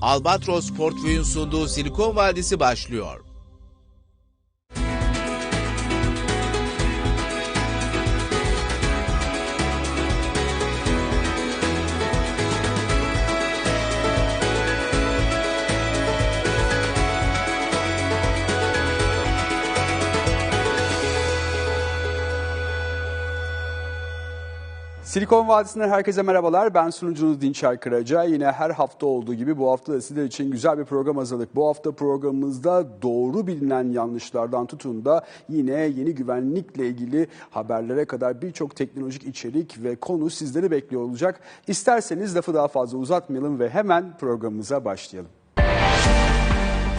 Albatros Portföy'ün sunduğu Silikon Vadisi başlıyor. Silikon Vadisi'nden herkese merhabalar. Ben sunucunuz Dinçer Kıraca. Yine her hafta olduğu gibi bu hafta da sizler için güzel bir program hazırladık. Bu hafta programımızda doğru bilinen yanlışlardan tutun da yine yeni güvenlikle ilgili haberlere kadar birçok teknolojik içerik ve konu sizleri bekliyor olacak. İsterseniz lafı daha fazla uzatmayalım ve hemen programımıza başlayalım.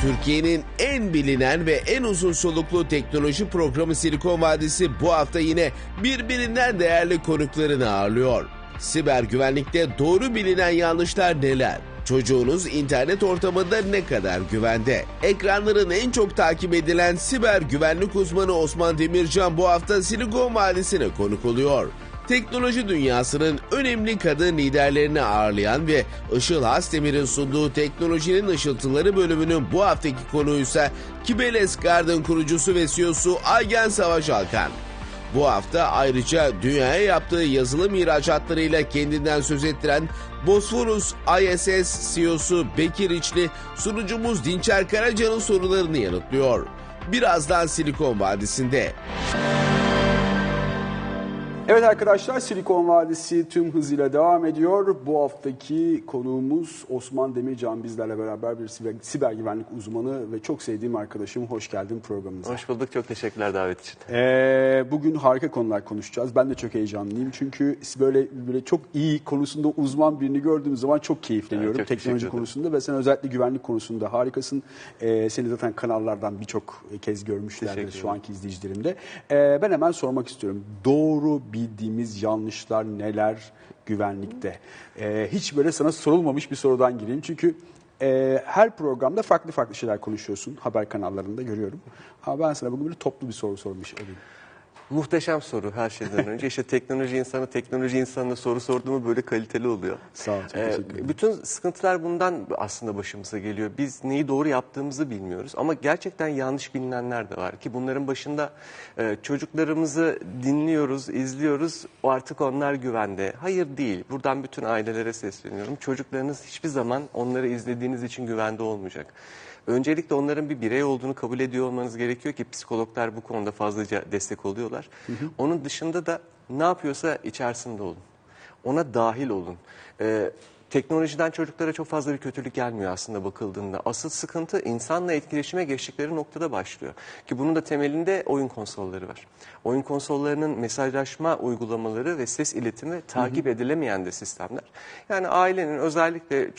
Türkiye'nin en bilinen ve en uzun soluklu teknoloji programı Silikon Vadisi bu hafta yine birbirinden değerli konuklarını ağırlıyor. Siber güvenlikte doğru bilinen yanlışlar neler? Çocuğunuz internet ortamında ne kadar güvende? Ekranların en çok takip edilen siber güvenlik uzmanı Osman Demircan bu hafta Silikon Vadisi'ne konuk oluyor teknoloji dünyasının önemli kadın liderlerini ağırlayan ve Işıl Hasdemir'in sunduğu Teknolojinin Işıltıları bölümünün bu haftaki konuysa Kibeles Garden kurucusu ve CEO'su Aygen Savaş Alkan. Bu hafta ayrıca dünyaya yaptığı yazılım ihracatlarıyla kendinden söz ettiren Bosphorus ISS CEO'su Bekir İçli sunucumuz Dinçer Karaca'nın sorularını yanıtlıyor. Birazdan Silikon Vadisi'nde. Evet arkadaşlar Silikon Vadisi tüm hızıyla devam ediyor. Bu haftaki konuğumuz Osman Demircan bizlerle beraber bir siber, siber güvenlik uzmanı ve çok sevdiğim arkadaşım. Hoş geldin programımıza. Hoş bulduk. Çok teşekkürler davet için. Ee, bugün harika konular konuşacağız. Ben de çok heyecanlıyım. Çünkü böyle böyle çok iyi konusunda uzman birini gördüğüm zaman çok keyifleniyorum. Evet, çok Teknoloji konusunda ve sen özellikle güvenlik konusunda harikasın. Ee, seni zaten kanallardan birçok kez görmüşlerdir şu anki izleyicilerim de. Ee, ben hemen sormak istiyorum. Doğru bildiğimiz yanlışlar neler güvenlikte? Ee, hiç böyle sana sorulmamış bir sorudan gireyim. Çünkü e, her programda farklı farklı şeyler konuşuyorsun. Haber kanallarında görüyorum. Ama ben sana bugün böyle toplu bir soru sormuş olayım. Muhteşem soru her şeyden önce. İşte teknoloji insanı, teknoloji insanına soru sorduğumu böyle kaliteli oluyor. Sağ ol, çok Ee, bütün sıkıntılar bundan aslında başımıza geliyor. Biz neyi doğru yaptığımızı bilmiyoruz. Ama gerçekten yanlış bilinenler de var. Ki bunların başında e, çocuklarımızı dinliyoruz, izliyoruz. O artık onlar güvende. Hayır değil. Buradan bütün ailelere sesleniyorum. Çocuklarınız hiçbir zaman onları izlediğiniz için güvende olmayacak. Öncelikle onların bir birey olduğunu kabul ediyor olmanız gerekiyor ki psikologlar bu konuda fazlaca destek oluyorlar. Onun dışında da ne yapıyorsa içerisinde olun. Ona dahil olun. Ee, teknolojiden çocuklara çok fazla bir kötülük gelmiyor aslında bakıldığında. Asıl sıkıntı insanla etkileşime geçtikleri noktada başlıyor. Ki bunun da temelinde oyun konsolları var. Oyun konsollarının mesajlaşma uygulamaları ve ses iletimi takip edilemeyen de sistemler. Yani ailenin özellikle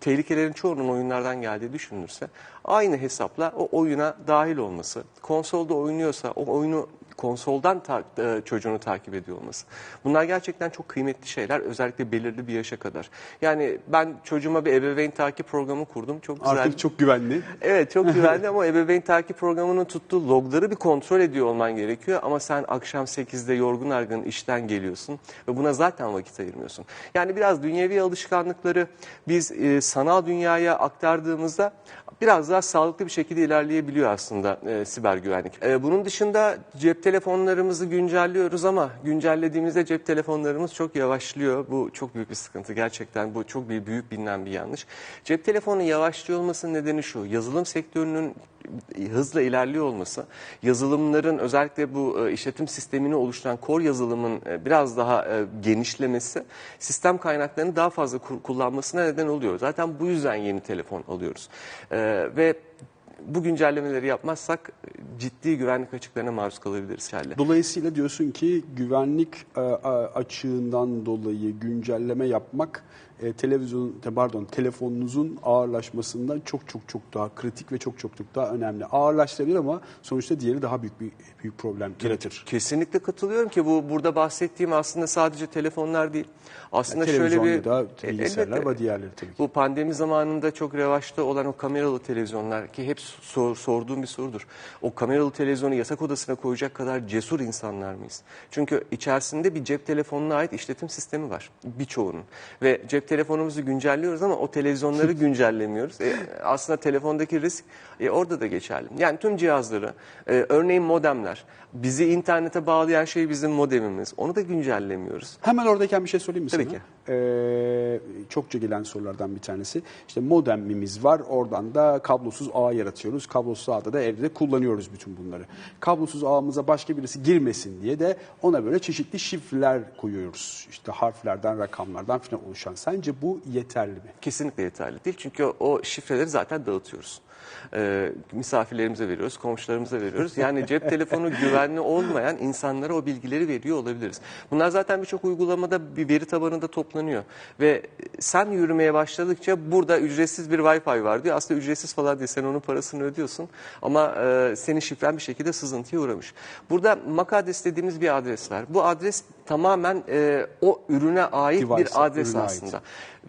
tehlikelerin çoğunun oyunlardan geldiği düşünülürse aynı hesapla o oyuna dahil olması, konsolda oynuyorsa o oyunu konsoldan ta- e, çocuğunu takip ediyor olması. Bunlar gerçekten çok kıymetli şeyler özellikle belirli bir yaşa kadar. Yani ben çocuğuma bir ebeveyn takip programı kurdum. Çok güzel. Artık çok güvenli. Evet çok güvenli ama ebeveyn takip programının tuttuğu logları bir kontrol ediyor olman gerekiyor. Ama sen akşam 8'de yorgun argın işten geliyorsun ve buna zaten vakit ayırmıyorsun. Yani biraz dünyevi alışkanlıkları biz e, sanal dünyaya aktardığımızda biraz daha sağlıklı bir şekilde ilerleyebiliyor aslında e, siber güvenlik. E, bunun dışında cep telefonlarımızı güncelliyoruz ama güncellediğimizde cep telefonlarımız çok yavaşlıyor. Bu çok büyük bir sıkıntı gerçekten. Bu çok bir büyük bilinen bir yanlış. Cep telefonu yavaşlıyor olmasının nedeni şu. Yazılım sektörünün hızla ilerliyor olması, yazılımların özellikle bu e, işletim sistemini oluşturan core yazılımın e, biraz daha e, genişlemesi sistem kaynaklarını daha fazla kullanmasına neden oluyor. Zaten bu yüzden yeni telefon alıyoruz. Ve bu güncellemeleri yapmazsak e, ciddi güvenlik açıklarına maruz kalabiliriz Şerle. Dolayısıyla diyorsun ki güvenlik e, açığından dolayı güncelleme yapmak e, televizyon te- pardon telefonunuzun ağırlaşmasından çok çok çok daha kritik ve çok çok çok daha önemli. Ağırlaştırır ama sonuçta diğeri daha büyük bir büyük problem yaratır. Kesinlikle katılıyorum ki bu burada bahsettiğim aslında sadece telefonlar değil. Aslında Yani şöyle bir da bilgisayarlar elbette. ve diğerleri tabii ki. Bu pandemi zamanında çok revaçta olan o kameralı televizyonlar ki hep sor- sorduğum bir sorudur. O kameralı televizyonu yasak odasına koyacak kadar cesur insanlar mıyız? Çünkü içerisinde bir cep telefonuna ait işletim sistemi var birçoğunun. Ve cep telefonumuzu güncelliyoruz ama o televizyonları güncellemiyoruz. E, aslında telefondaki risk e, orada da geçerli. Yani tüm cihazları, e, örneğin modemler, bizi internete bağlayan şey bizim modemimiz. Onu da güncellemiyoruz. Hemen oradayken bir şey söyleyeyim mi Tabii sana? ki. Ee, çokça gelen sorulardan bir tanesi. İşte modemimiz var. Oradan da kablosuz ağ yaratıyoruz. Kablosuz ağda da evde kullanıyoruz bütün bunları. Kablosuz ağımıza başka birisi girmesin diye de ona böyle çeşitli şifreler koyuyoruz. İşte harflerden, rakamlardan falan oluşan. Sence bu yeterli mi? Kesinlikle yeterli değil. Çünkü o, o şifreleri zaten dağıtıyoruz. Ee, misafirlerimize veriyoruz, komşularımıza veriyoruz. Yani cep telefonu güvenli olmayan insanlara o bilgileri veriyor olabiliriz. Bunlar zaten birçok uygulamada bir veri tabanında toplanıyor. Ve sen yürümeye başladıkça burada ücretsiz bir Wi-Fi var diyor. Aslında ücretsiz falan değil. Sen onun parasını ödüyorsun. Ama e, senin şifren bir şekilde sızıntıya uğramış. Burada MAC adres dediğimiz bir adres var. Bu adres tamamen e, o ürüne ait Device'a, bir adres ürüne ait. aslında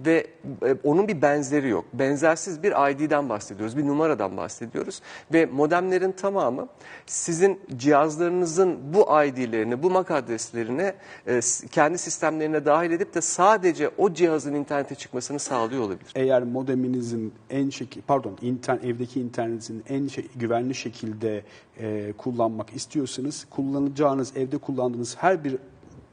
ve e, onun bir benzeri yok. Benzersiz bir ID'den bahsediyoruz, bir numaradan bahsediyoruz ve modemlerin tamamı sizin cihazlarınızın bu ID'lerini, bu MAC adreslerini e, kendi sistemlerine dahil edip de sadece o cihazın internete çıkmasını sağlıyor olabilir. Eğer modeminizin en şekil, pardon, inter, evdeki internetin en şey- güvenli şekilde e, kullanmak istiyorsanız kullanacağınız evde kullandığınız her bir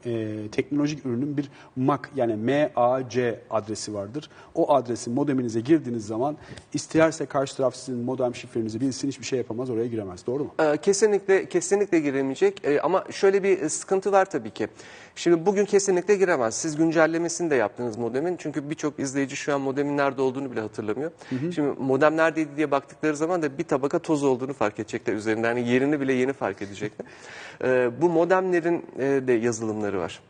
e, teknolojik ürünün bir MAC yani MAC adresi vardır. O adresi modeminize girdiğiniz zaman isterse karşı taraf sizin modem şifrenizi bilsin hiçbir şey yapamaz oraya giremez. Doğru mu? Ee, Kesinlikle kesinlikle giremeyecek Ee, ama şöyle bir e, sıkıntı var tabii ki. Şimdi bugün kesinlikle giremez. Siz güncellemesini de yaptınız modemin. Çünkü birçok izleyici şu an modemin nerede olduğunu bile hatırlamıyor. Şimdi modem neredeydi diye baktıkları zaman da bir tabaka toz olduğunu fark edecekler üzerinde. Yani yerini bile yeni fark edecekler. Ee, bu modemlerin e, de yazılımları var.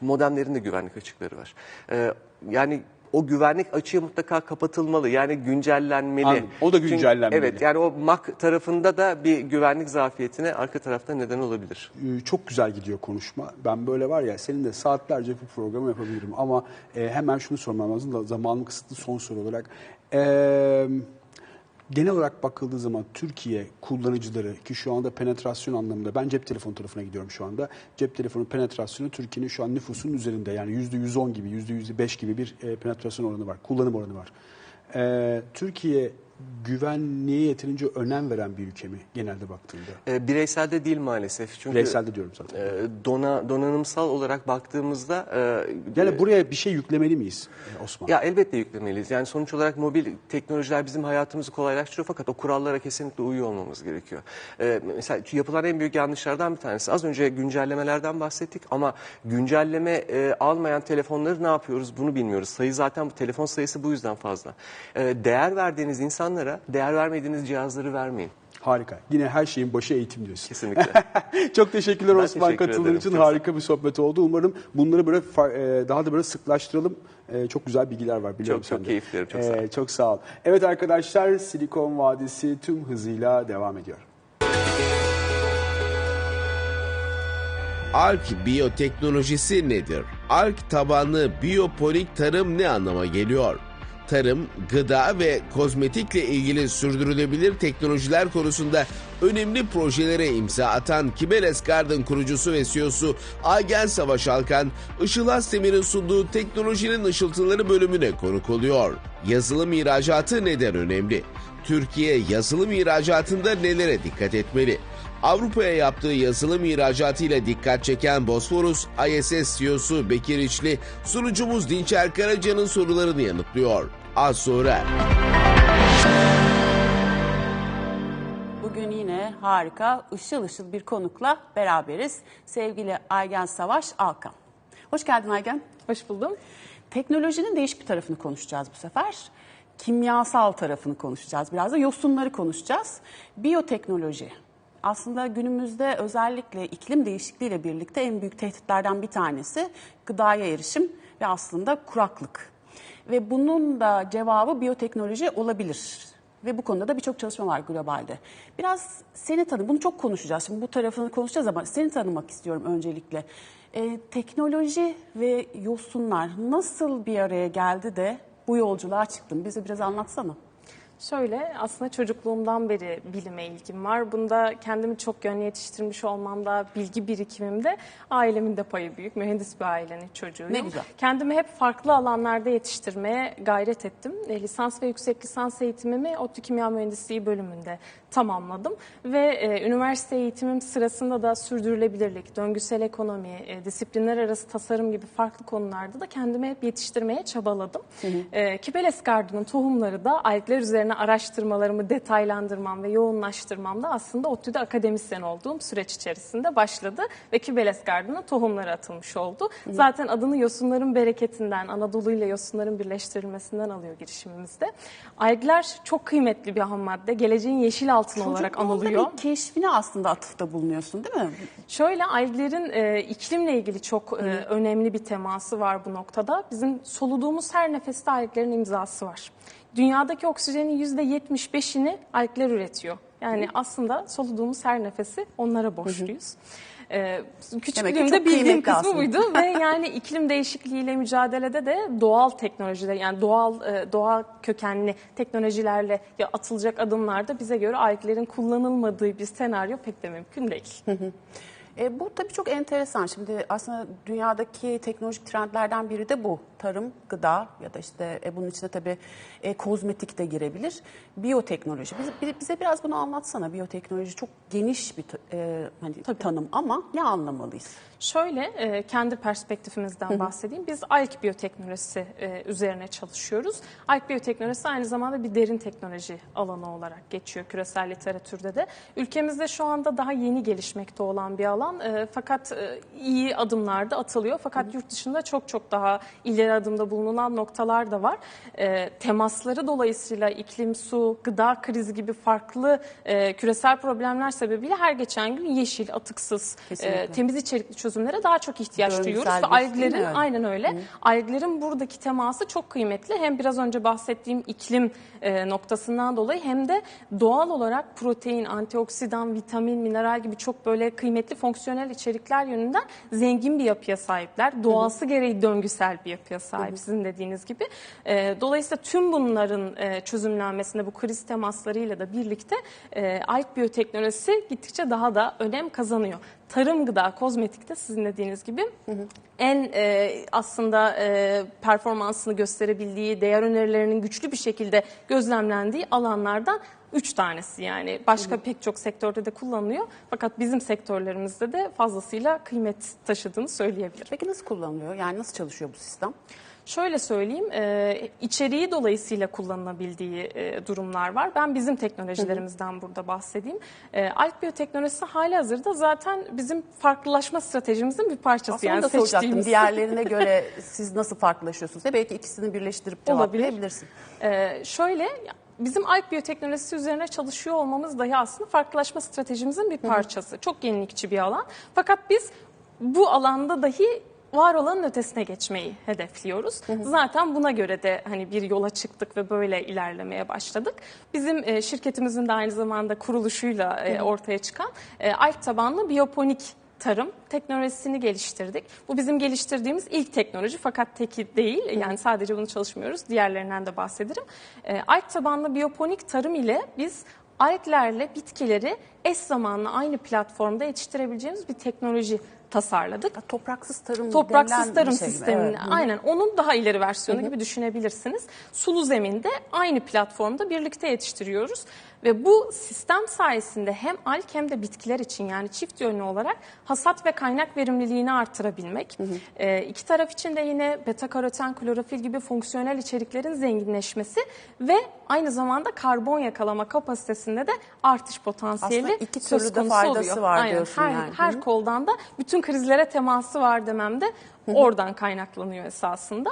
Modemlerin de güvenlik açıkları var. Ee, yani o güvenlik açığı mutlaka kapatılmalı. Yani güncellenmeli. Anladım. O da Çünkü- güncellenmeli. evet yani o MAC tarafında da bir güvenlik zafiyetine arka tarafta neden olabilir. Ee, çok güzel gidiyor konuşma. Ben böyle var ya senin de saatlerce bu programı yapabilirim ama e, hemen şunu sormam lazım da zamanım kısıtlı son soru olarak. Ee, genel olarak bakıldığı zaman Türkiye kullanıcıları ki şu anda penetrasyon anlamında ben cep telefonu tarafına gidiyorum şu anda. Cep telefonu penetrasyonu Türkiye'nin şu an nüfusunun üzerinde yani %110 gibi %105 gibi bir e, penetrasyon oranı var. Kullanım oranı var. Ee, Türkiye güvenliğe yeterince önem veren bir ülke mi genelde baktığında? Ee, bireyselde değil maalesef. Çünkü Bireyselde diyorum zaten. e, dona, donanımsal olarak baktığımızda e, Yani buraya bir şey yüklemeli miyiz e, Osman? Ya elbette yüklemeliyiz. Yani sonuç olarak mobil teknolojiler bizim hayatımızı kolaylaştırıyor fakat o kurallara kesinlikle uyuyor olmamız gerekiyor. Ee, mesela yapılan en büyük yanlışlardan bir tanesi. Az önce güncellemelerden bahsettik ama güncelleme e, almayan telefonları ne yapıyoruz bunu bilmiyoruz. Sayı zaten bu telefon sayısı bu yüzden fazla. Ee, değer verdiğiniz insanlara değer vermediğiniz cihazları vermeyin. Harika. Yine her şeyin başı eğitim diyorsun. Kesinlikle. Çok teşekkürler Ben Osman teşekkür katıldığın ederim. için. Çok Harika bir sohbet oldu. Umarım bunları böyle e, daha da böyle sıklaştıralım. E, Çok güzel bilgiler var biliyorum Çok, çok keyifli, çok sağ ol. E, Çok sağ ol. Evet arkadaşlar Silikon Vadisi tüm hızıyla devam ediyor. ARK biyoteknolojisi nedir? ARK tabanlı biyoponik tarım ne anlama geliyor? Tarım, gıda ve kozmetikle ilgili sürdürülebilir teknolojiler konusunda önemli projelere imza atan Kibeles Garden kurucusu ve CEO'su Agen Savaş Alkan, Işıl Asdemir'in sunduğu teknolojinin ışıltıları bölümüne konuk oluyor. Yazılım ihracatı neden önemli? Türkiye yazılım ihracatında nelere dikkat etmeli? Avrupa'ya yaptığı yazılım ihracatıyla dikkat çeken Bosforus ISS CEO'su Bekir İçli, sunucumuz Dinçer Karaca'nın sorularını yanıtlıyor. Az sonra. Bugün yine harika, ışıl ışıl bir konukla beraberiz. Sevgili Aygen Savaş Alkan. Hoş geldin Aygen. Hoş buldum. Teknolojinin değişik bir tarafını konuşacağız bu sefer. Kimyasal tarafını konuşacağız. Biraz da yosunları konuşacağız. Biyoteknoloji. Aslında günümüzde özellikle iklim değişikliğiyle birlikte en büyük tehditlerden bir tanesi gıdaya erişim ve aslında kuraklık. Ve bunun da cevabı biyoteknoloji olabilir. Ve bu konuda da birçok çalışma var globalde. Biraz seni tanı, bunu çok konuşacağız. Şimdi bu tarafını konuşacağız ama seni tanımak istiyorum öncelikle. Ee, teknoloji ve yosunlar nasıl bir araya geldi de bu yolculuğa çıktın? Bize biraz anlatsana. Şöyle aslında çocukluğumdan beri bilime ilgim var. Bunda kendimi çok yönlü yetiştirmiş olmamda, bilgi birikimimde ailemin de payı büyük. Mühendis bir ailenin çocuğuyum. Ne güzel. Kendimi hep farklı alanlarda yetiştirmeye gayret ettim. E, lisans ve yüksek lisans eğitimimi ODTÜ Kimya Mühendisliği bölümünde tamamladım. Ve e, üniversite eğitimim sırasında da sürdürülebilirlik, döngüsel ekonomi, e, disiplinler arası tasarım gibi farklı konularda da kendimi hep yetiştirmeye çabaladım. E, Kibeles Gardı'nın tohumları da algler üzerine araştırmalarımı detaylandırmam ve yoğunlaştırmam da aslında ODTÜ'de akademisyen olduğum süreç içerisinde başladı ve Kibeles Gardı'nın tohumları atılmış oldu. Zaten adını yosunların bereketinden, Anadolu ile yosunların birleştirilmesinden alıyor girişimimizde. Algler çok kıymetli bir ham madde. Geleceğin yeşil altın olarak Çocukluğunda anılıyor. bir keşfine aslında atıfta bulunuyorsun değil mi? Şöyle alglerin e, iklimle ilgili çok e, önemli bir teması var bu noktada. Bizim soluduğumuz her nefeste alglerin imzası var. Dünyadaki oksijenin %75'ini algler üretiyor. Yani aslında soluduğumuz her nefesi onlara borçluyuz. Çok küçüklüğümde bildiğim kısmı aslında. buydu ve yani iklim değişikliğiyle mücadelede de doğal teknolojiler yani doğal e, doğal kökenli teknolojilerle ya atılacak adımlarda bize göre alglerin kullanılmadığı bir senaryo pek de mümkün değil. E, bu tabii çok enteresan. Şimdi aslında dünyadaki teknolojik trendlerden biri de bu. Tarım, gıda ya da işte e, bunun içine tabii e, kozmetik de girebilir. Biyoteknoloji. Bize, bize biraz bunu anlatsana. Biyoteknoloji çok geniş bir e, hani tanım ama ne anlamalıyız? Şöyle e, kendi perspektifimizden bahsedeyim. Biz ALK biyoteknolojisi e, üzerine çalışıyoruz. ALK biyoteknolojisi aynı zamanda bir derin teknoloji alanı olarak geçiyor küresel literatürde de. Ülkemizde şu anda daha yeni gelişmekte olan bir alan. E, fakat e, iyi adımlarda atılıyor. Fakat yurt dışında çok çok daha ileri adımda bulunan noktalar da var. E, temasları dolayısıyla iklim, su, gıda krizi gibi farklı e, küresel problemler sebebiyle her geçen gün yeşil, atıksız, Kesinlikle. e, temiz içerikli çözümlere daha çok ihtiyaç Döngüsel duyuyoruz. Ve bir- alglerin mi? aynen öyle. Alglerin buradaki teması çok kıymetli. Hem biraz önce bahsettiğim iklim e, noktasından dolayı hem de doğal olarak protein, antioksidan, vitamin, mineral gibi çok böyle kıymetli fonksiyonel içerikler yönünden zengin bir yapıya sahipler. Doğası gereği döngüsel bir yapıya sahip sizin dediğiniz gibi. E, dolayısıyla tüm bunların e, çözümlenmesinde bu kriz temaslarıyla da birlikte e, alg biyoteknolojisi gittikçe daha da önem kazanıyor. Tarım, gıda, kozmetikte sizin dediğiniz gibi en e, aslında e, performansını gösterebildiği, değer önerilerinin güçlü bir şekilde gözlemlendiği alanlardan üç tanesi yani. Başka pek çok sektörde de kullanılıyor. Fakat bizim sektörlerimizde de fazlasıyla kıymet taşıdığını söyleyebilirim. Peki nasıl kullanılıyor? Yani nasıl çalışıyor bu sistem? Şöyle söyleyeyim, e, içeriği dolayısıyla kullanılabildiği e, durumlar var. Ben bizim teknolojilerimizden burada bahsedeyim. E, Alp biyoteknolojisi hali hazırda zaten bizim farklılaşma stratejimizin bir parçası. Aslında yani da soracaktım. Diğerlerine göre siz nasıl farklılaşıyorsunuz? Belki ikisini birleştirip Olabilir. cevaplayabilirsin. Ee, şöyle bizim Alp biyoteknolojisi üzerine çalışıyor olmamız dahi aslında farklılaşma stratejimizin bir parçası. Çok yenilikçi bir alan. Fakat biz bu alanda dahi var olanın ötesine geçmeyi hedefliyoruz. Zaten buna göre de hani bir yola çıktık ve böyle ilerlemeye başladık. Bizim e, şirketimizin de aynı zamanda kuruluşuyla e, ortaya çıkan e, Alp tabanlı biyoponik tarım teknolojisini geliştirdik. Bu bizim geliştirdiğimiz ilk teknoloji fakat teki değil. Yani sadece bunu çalışmıyoruz. Diğerlerinden de bahsederim. E, alg tabanlı biyoponik tarım ile biz alglerle bitkileri eş zamanlı aynı platformda yetiştirebileceğimiz bir teknoloji tasarladık. Topraksız tarım Topraksız tarım şey sistemini Evet. Aynen onun daha ileri versiyonu gibi düşünebilirsiniz. Sulu zeminde aynı platformda birlikte yetiştiriyoruz ve bu sistem sayesinde hem alg hem de bitkiler için yani çift yönlü olarak hasat ve kaynak verimliliğini artırabilmek. Ee, iki taraf için de yine beta karoten, klorofil gibi fonksiyonel içeriklerin zenginleşmesi ve aynı zamanda karbon yakalama kapasitesinde de artış potansiyeli Aslında iki türlü de faydası oluyor. var Aynen. diyorsun her, yani. Her Hı hı. koldan da bütün krizlere teması var demem de oradan kaynaklanıyor esasında.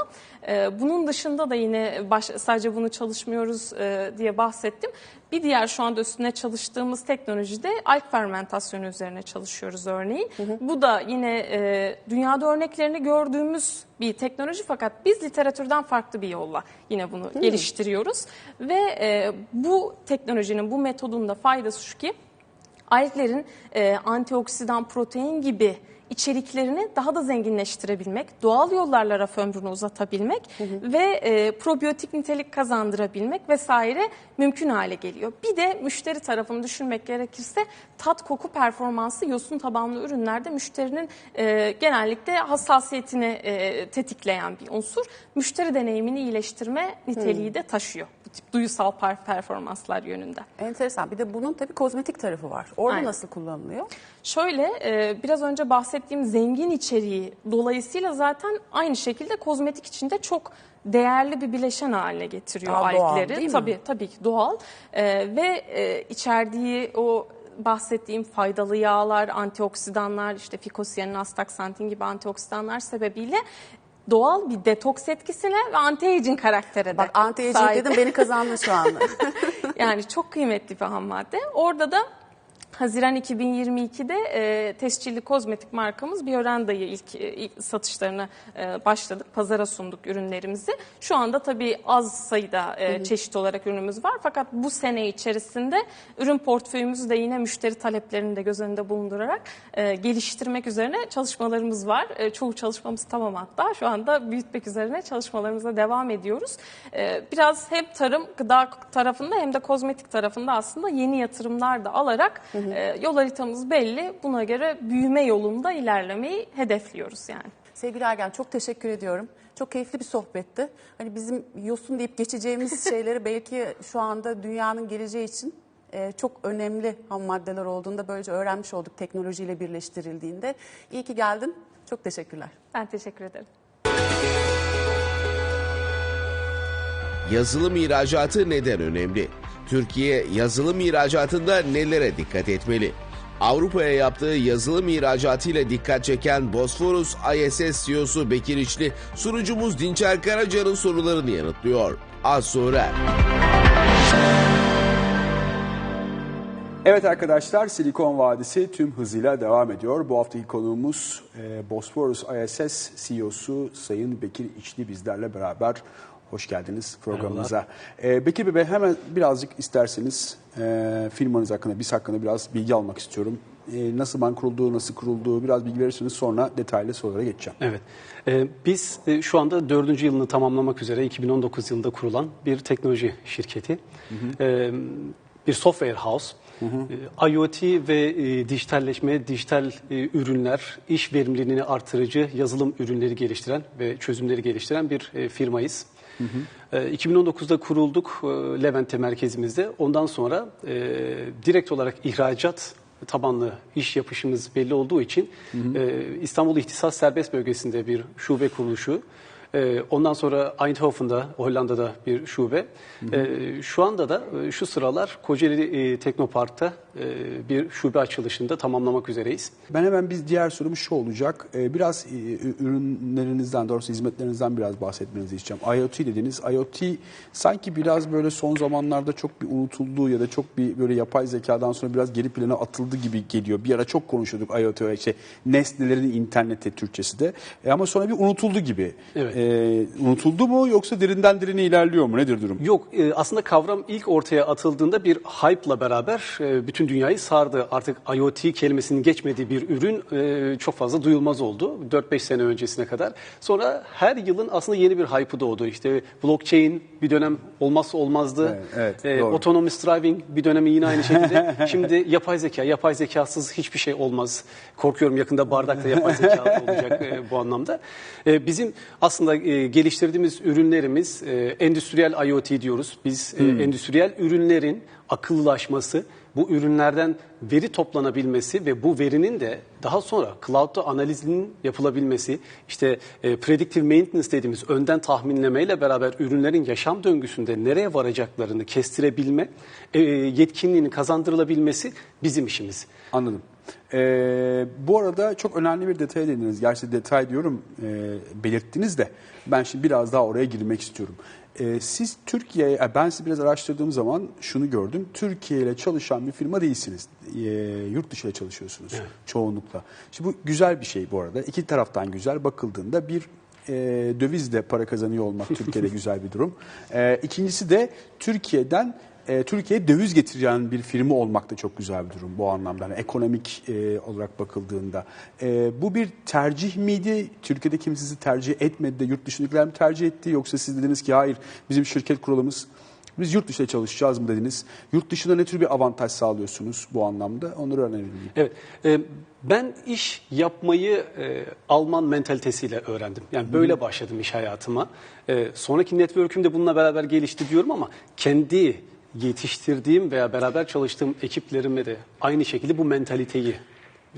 Ee, bunun dışında da yine baş, sadece bunu çalışmıyoruz e, diye bahsettim. Bir diğer şu anda üstüne çalıştığımız teknolojide alg fermentasyonu üzerine çalışıyoruz örneğin. Bu da yine e, dünyada örneklerini gördüğümüz bir teknoloji fakat biz literatürden farklı bir yolla yine bunu geliştiriyoruz. Ve e, bu teknolojinin, bu metodun da faydası şu ki alglerin e, antioksidan, protein gibi içeriklerini daha da zenginleştirebilmek, doğal yollarla raf ömrünü uzatabilmek ve e, probiyotik nitelik kazandırabilmek vesaire mümkün hale geliyor. Bir de müşteri tarafını düşünmek gerekirse tat koku performansı yosun tabanlı ürünlerde müşterinin e, genellikle hassasiyetini e, tetikleyen bir unsur. Müşteri deneyimini iyileştirme niteliği de taşıyor tip duysal per- performanslar yönünde. Enteresan. Bir de bunun tabii kozmetik tarafı var. Orada Aynen. nasıl kullanılıyor? Şöyle e, biraz önce bahsettiğim zengin içeriği dolayısıyla zaten aynı şekilde kozmetik içinde çok değerli bir bileşen haline getiriyor Daha doğal, algleri. değil mi? Tabii tabii ki doğal E, ve e, içerdiği o bahsettiğim faydalı yağlar, antioksidanlar, işte fikosiyanin, astaksantin gibi antioksidanlar sebebiyle doğal bir detoks etkisine ve anti-aging karaktere de Bak anti sahip. dedim beni kazandın şu anda. Yani çok kıymetli bir ham madde. Orada da Haziran 2022'de e, tescilli kozmetik markamız Biorenda'yı ilk, e, ilk satışlarına e, başladık. Pazara sunduk ürünlerimizi. Şu anda tabii az sayıda e, çeşit olarak ürünümüz var. Fakat bu sene içerisinde ürün portföyümüzü de yine müşteri taleplerini de göz önünde bulundurarak e, geliştirmek üzerine çalışmalarımız var. E, çoğu çalışmamız tamam hatta. Şu anda büyütmek üzerine çalışmalarımıza devam ediyoruz. E, biraz hem tarım, gıda tarafında hem de kozmetik tarafında aslında yeni yatırımlar da alarak e, yol haritamız belli. Buna göre büyüme yolunda ilerlemeyi hedefliyoruz yani. Sevgili Ergen çok teşekkür ediyorum. Çok keyifli bir sohbetti. Hani bizim yosun deyip geçeceğimiz şeyleri belki şu anda dünyanın geleceği için e, çok önemli ham maddeler olduğunu da böylece öğrenmiş olduk teknolojiyle birleştirildiğinde. İyi ki geldin. Çok teşekkürler. Ben teşekkür ederim. Yazılım ihracatı neden önemli? Türkiye yazılım ihracatında nelere dikkat etmeli? Avrupa'ya yaptığı yazılım ihracatıyla dikkat çeken Bosphorus ISS CEO'su Bekir İçli, sunucumuz Dinçer Karaca'nın sorularını yanıtlıyor. Az sonra. Evet arkadaşlar Silikon Vadisi tüm hızıyla devam ediyor. Bu haftaki konuğumuz e, Bosphorus ISS CEO'su Sayın Bekir İçli bizlerle beraber. Hoş geldiniz programımıza. E, Bekir Bey hemen birazcık isterseniz e, firmanız hakkında, biz hakkında biraz bilgi almak istiyorum. E, nasıl ban kurulduğu, nasıl kurulduğu biraz bilgi verirseniz sonra detaylı sorulara geçeceğim. Evet. Ee, biz e, şu anda dördüncü yılını tamamlamak üzere 2019 yılında kurulan bir teknoloji şirketi. Ee, bir software house. Ee, IoT ve e, dijitalleşme, dijital e, ürünler, iş verimliliğini artırıcı yazılım ürünleri geliştiren ve çözümleri geliştiren bir e, firmayız. Ee, 2019'da kurulduk e, Levent'te merkezimizde. Ondan sonra e, direkt olarak ihracat tabanlı iş yapışımız belli olduğu için e, İstanbul İhtisas Serbest Bölgesi'nde bir şube kuruluşu. E, ondan sonra Eindhoven'da, Hollanda'da bir şube. E, şu anda da e, şu sıralar Kocaeli e, Teknopark'ta e, bir şube açılışında tamamlamak üzereyiz. Ben hemen bir diğer sorum şu olacak. Ee, Biraz e, ürünlerinizden, doğrusu hizmetlerinizden biraz bahsetmenizi isteyeceğim. IoT dediniz. IoT sanki biraz böyle son zamanlarda çok bir unutulduğu ya da çok bir böyle yapay zekadan sonra biraz geri plana atıldı gibi geliyor. Bir ara çok konuşuyorduk IoT, işte nesnelerin interneti Türkçesi de. E, ama sonra bir unutuldu gibi. Evet. Ee, unutuldu mu yoksa derinden derine ilerliyor mu? Nedir durum? Yok e, aslında kavram ilk ortaya atıldığında bir hype'la beraber e, bütün dünyayı sardı. Artık IoT kelimesinin geçmediği bir ürün e, çok fazla duyulmaz oldu 4-5 sene öncesine kadar. Sonra her yılın aslında yeni bir hype'ı doğdu. İşte blockchain bir dönem olmazsa olmazdı. Evet, evet, E, autonomous driving bir dönemi yine aynı şekilde. Şimdi yapay zeka, yapay zekasız hiçbir şey olmaz. Korkuyorum yakında bardakta yapay zeka olacak e, bu anlamda. E, bizim aslında e, geliştirdiğimiz ürünlerimiz e, endüstriyel IoT diyoruz. Biz e, endüstriyel ürünlerin akıllılaşması, bu ürünlerden veri toplanabilmesi ve bu verinin de daha sonra cloud'da analizinin yapılabilmesi, işte e, predictive maintenance dediğimiz önden tahminlemeyle beraber ürünlerin yaşam döngüsünde nereye varacaklarını kestirebilme e, yetkinliğini kazandırılabilmesi bizim işimiz. Anladım. Ee, bu arada çok önemli bir detaya değindiniz. Gerçi detay diyorum e, belirttiniz de ben şimdi biraz daha oraya girmek istiyorum. Ee, siz Türkiye'ye, e, ben sizi biraz araştırdığım zaman şunu gördüm. Türkiye ile çalışan bir firma değilsiniz. Ee, yurt dışı ile çalışıyorsunuz çoğunlukla. Şimdi bu güzel bir şey bu arada. İki taraftan güzel bakıldığında bir e, dövizle para kazanıyor olmak Türkiye'de güzel bir durum. E, ikincisi de Türkiye'den e, Türkiye'ye döviz getiren bir firma olmak da çok güzel bir durum bu anlamda. Yani ekonomik e, olarak bakıldığında. E, bu bir tercih miydi? Türkiye'de kim sizi tercih etmedi de yurt dışındakiler mi tercih etti? Yoksa siz dediniz ki hayır bizim şirket kuralımız biz yurt dışında çalışacağız mı dediniz? Yurt dışında ne tür bir avantaj sağlıyorsunuz bu anlamda? Onları öğrenelim. Evet, e, ben iş yapmayı e, Alman mentalitesiyle öğrendim. Yani böyle başladım iş hayatıma. E, sonraki network'üm de bununla beraber gelişti diyorum ama kendi yetiştirdiğim veya beraber çalıştığım ekiplerime de aynı şekilde bu mentaliteyi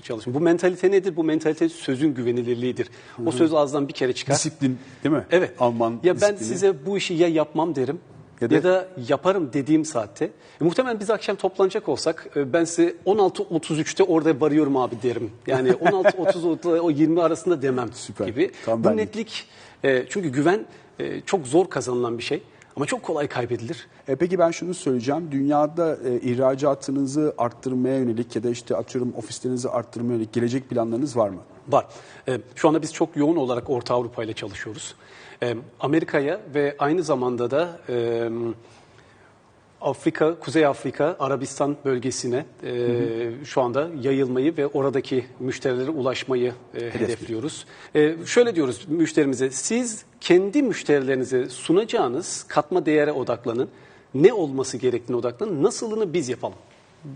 çalıştım. Bu mentalite nedir? Bu mentalite sözün güvenilirliğidir. O söz ağızdan bir kere çıkar. Disiplin değil mi? Evet. Alman ya ben disiplini. size bu işi ya yapmam derim Ya ya da- da, yaparım dediğim saatte. E, muhtemelen biz akşam toplanacak olsak e, ben size 16.33'te orada varıyorum abi derim. Yani 16.30 o 20 arasında demem Süper. gibi. Tam bu benlik. netlik e, çünkü güven e, çok zor kazanılan bir şey ama çok kolay kaybedilir. E peki ben şunu söyleyeceğim. Dünyada e, ihracatınızı arttırmaya yönelik ya da işte atıyorum ofislerinizi arttırmaya yönelik gelecek planlarınız var mı? Var. E, Şu anda biz çok yoğun olarak Orta Avrupa ile çalışıyoruz. E, Amerika'ya ve aynı zamanda da e, Afrika, Kuzey Afrika, Arabistan bölgesine e, şu anda yayılmayı ve oradaki müşterilere ulaşmayı e, hedefliyoruz. E, şöyle diyoruz müşterimize, siz kendi müşterilerinize sunacağınız katma değere odaklanın. Ne olması gerektiğine odaklanın, nasılını biz yapalım.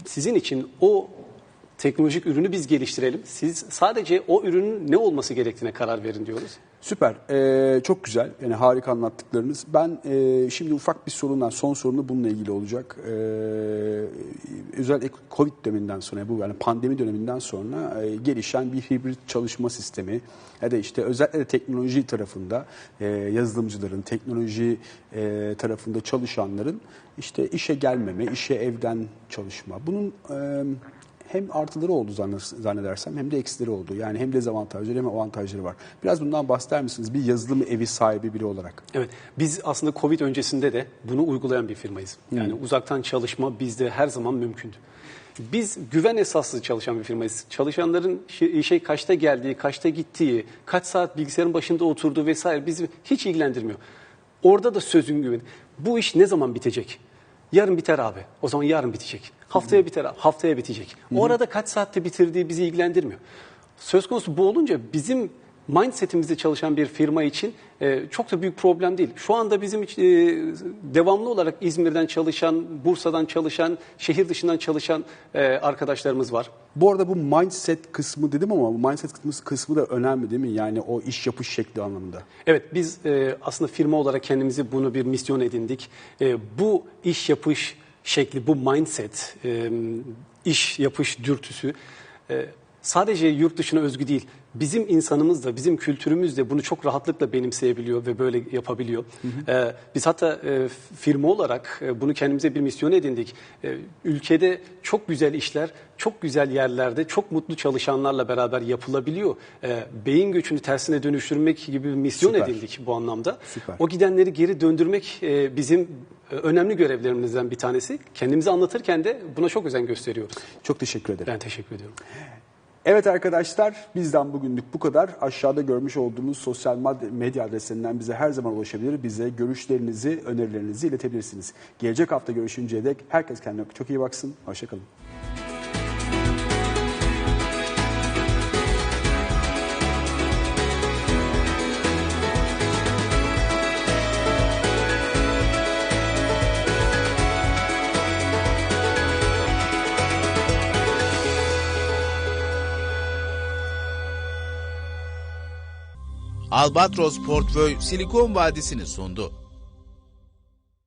Sizin için o teknolojik ürünü biz geliştirelim. Siz sadece o ürünün ne olması gerektiğine karar verin diyoruz. Süper. Ee, çok güzel. Yani harika anlattıklarınız. Ben e, şimdi ufak bir sorundan son sorunu bununla ilgili olacak. Ee, özellikle Covid döneminden sonra bu yani pandemi döneminden sonra e, gelişen bir hibrit çalışma sistemi ya da işte özellikle de teknoloji tarafında e, yazılımcıların, teknoloji e, tarafında çalışanların işte işe gelmeme, işe evden çalışma. Bunun e, hem artıları oldu zann- zannedersem hem de eksileri oldu. Yani hem dezavantajları hem avantajları var. Biraz bundan bahseder misiniz? Bir yazılım evi sahibi biri olarak. Evet, biz aslında Covid öncesinde de bunu uygulayan bir firmayız. Yani uzaktan çalışma bizde her zaman mümkündü. Biz güven esaslı çalışan bir firmayız. Çalışanların işe kaçta geldiği, kaçta gittiği, kaç saat bilgisayarın başında oturduğu vesaire bizi hiç ilgilendirmiyor. Orada da sözün güveni. Bu iş ne zaman bitecek? Yarın biter abi. O zaman yarın bitecek. Haftaya biter abi. Haftaya bitecek. O arada kaç saatte bitirdiği bizi ilgilendirmiyor. Söz konusu bu olunca bizim mindsetimizde çalışan bir firma için e, çok da büyük problem değil. Şu anda bizim için, e, devamlı olarak İzmir'den çalışan, Bursa'dan çalışan, şehir dışından çalışan e, arkadaşlarımız var. Bu arada bu mindset kısmı dedim ama bu mindset kısmı, kısmı da önemli değil mi? Yani o iş yapış şekli anlamında. Evet biz e, aslında firma olarak kendimizi bunu bir misyon edindik. E, bu iş yapış şekli, bu mindset, e, iş yapış dürtüsü e, sadece yurt dışına özgü değil. Bizim insanımız da, bizim kültürümüz de bunu çok rahatlıkla benimseyebiliyor ve böyle yapabiliyor. E, biz hatta e, firma olarak e, bunu kendimize bir misyon edindik. E, ülkede çok güzel işler, çok güzel yerlerde, çok mutlu çalışanlarla beraber yapılabiliyor. E, beyin göçünü tersine dönüştürmek gibi bir misyon Süper. edindik bu anlamda. Süper. O gidenleri geri döndürmek e, bizim e, önemli görevlerimizden bir tanesi. Kendimizi anlatırken de buna çok özen gösteriyoruz. Çok teşekkür ederim. Ben teşekkür ediyorum. Evet arkadaşlar bizden bugünlük bu kadar. Aşağıda görmüş olduğunuz sosyal medya adreslerinden bize her zaman ulaşabilir. Bize görüşlerinizi, önerilerinizi iletebilirsiniz. Gelecek hafta görüşünceye dek herkes kendine çok iyi baksın. Hoşçakalın. Albatros Portföy Silikon Vadisi'ni sundu.